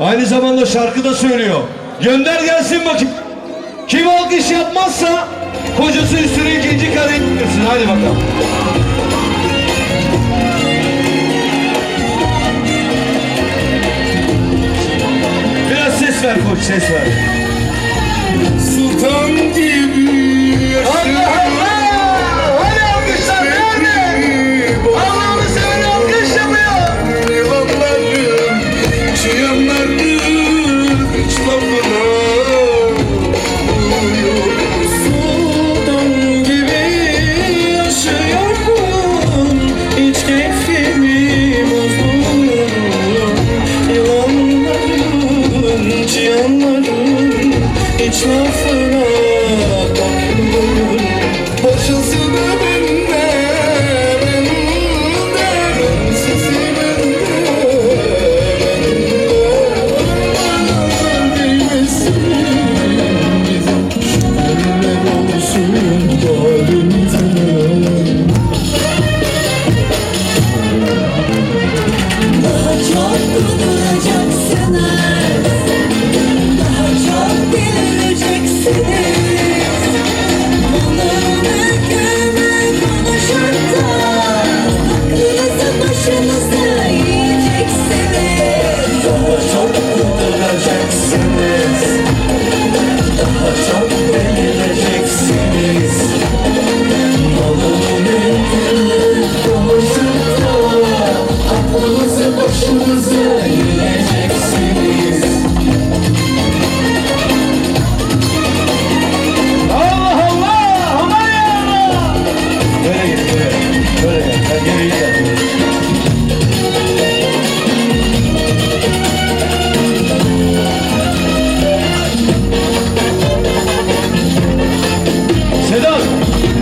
Aynı zamanda şarkı da söylüyor. Gönder gelsin bakayım. Kim alkış yapmazsa kocası üstüne ikinci kare etmiyorsun. Hadi bakalım. Biraz ses ver koç ses ver. Sultan true for me.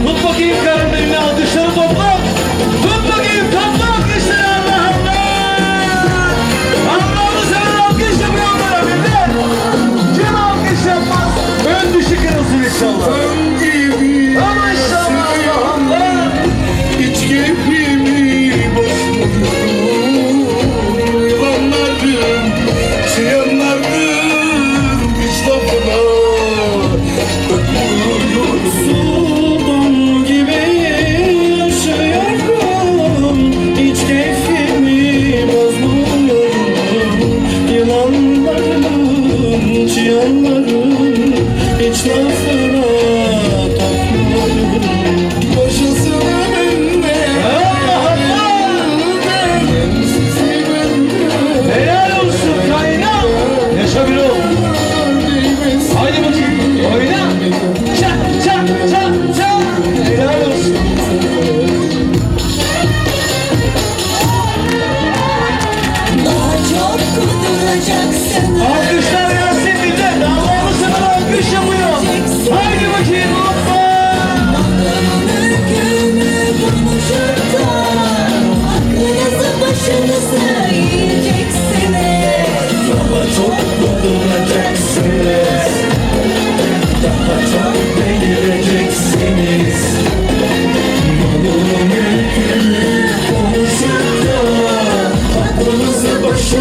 Tut bakayım karın eline al dışarı topla. Tut bakayım topla.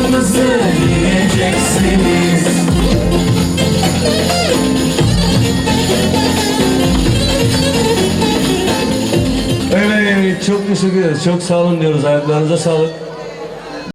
Hakkımızı Evet çok teşekkür ederiz. Çok sağ olun diyoruz. Ayaklarınıza sağlık.